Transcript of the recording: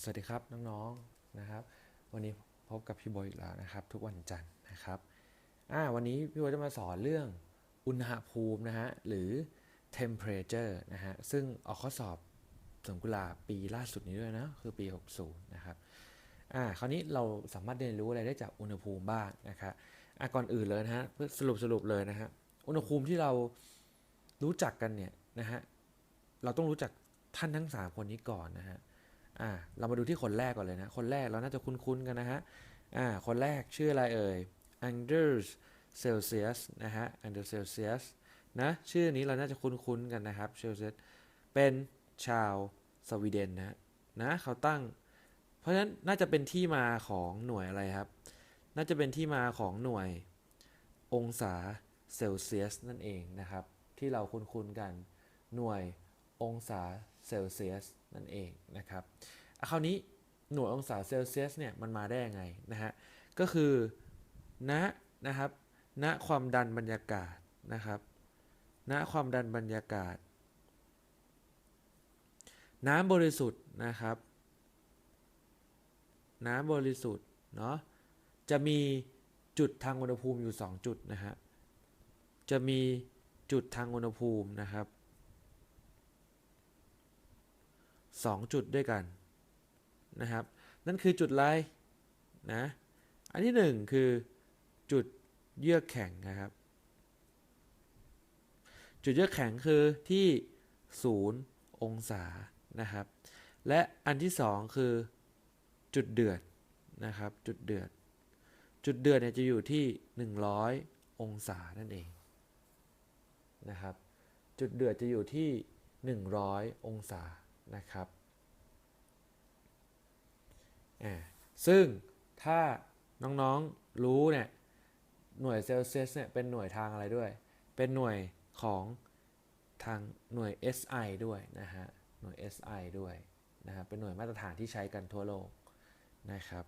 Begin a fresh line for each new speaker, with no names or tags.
สวัสดีครับน้องๆนะครับ วันนี้พบกับพี่โบอยอีกแล้วนะครับ ทุกวันจันทร์นะครับวันนี้พี่โบอยจะมาสอนเรื่องอุณหภูมินะฮะหรือ temperature นะฮะซึ่งออกข้อสอบสวนกุลาปีล่าสุดนี้ด้วยนะคือปี 60 นะครับอ่าคราวนี้เราสามารถเรียนรู้อะไรได้จากอุณหภูมิบ้างนะครับอะก่อนอื่นเลยนะฮะเพื่อสรุปสรุปเลยนะฮะอุณหภูมิที่เรารู้จักกันเนี่ยนะฮะเราต้องรู้จักท่านทั้ง 3 คนนี้ก่อนนะฮะ อ่าเรามาดูที่คนแรกก่อนเลยนะ คนแรกเราน่าจะคุ้นๆกันนะฮะอ่าคนแรกชื่ออะไรเอ่ย Anders Celsius นะฮะ Anders Celsius นะชื่อนี้เราน่าจะคุ้นๆกันนะครับ Celsius เป็นชาวสวีเดนนะนะเขาตั้ง เพราะฉะนั้นน่าจะเป็นที่มาของหน่วยอะไรครับ น่าจะเป็นที่มาของหน่วยองศาเซลเซียสนั่นเองนะครับ ที่เราคุ้นๆกันหน่วยองศา เซลเซียสนั่นเองนะครับอะคราวนี้หน่วยองศาเซลเซียสเนี่ยมันมาได้ยังไงนะฮะก็คือณนะครับณความดันบรรยากาศนะครับณความดันบรรยากาศ น้ำบริสุทธิ์นะครับ น้ำบริสุทธิ์เนาะจะมีจุดทางอุณหภูมิอยู่ 2 จุดนะฮะจะมีจุดทางอุณหภูมินะครับ 2 จุดด้วยกันนะครับ นั่นคือจุดอะไรนะ อันที่ 1 คือจุดเยือกแข็งนะครับ จุดเยือกแข็งคือที่ 0 องศานะครับ และอันที่ 2 คือจุดเดือดนะครับ จุดเดือด จุดเดือดเนี่ยจะอยู่ที่ 100 องศานั่นเองนะครับ จุดเดือดจะอยู่ที่ 100 องศา นะครับอ่าซึ่งถ้าน้องๆรู้เนี่ยหน่วยเซลเซียสเนี่ยเป็นหน่วยทางอะไรด้วย เป็นหน่วยของทางหน่วย SI ด้วยนะฮะ หน่วย SI ด้วยนะครับเป็นหน่วยมาตรฐานที่ใช้กันทั่วโลกนะครับ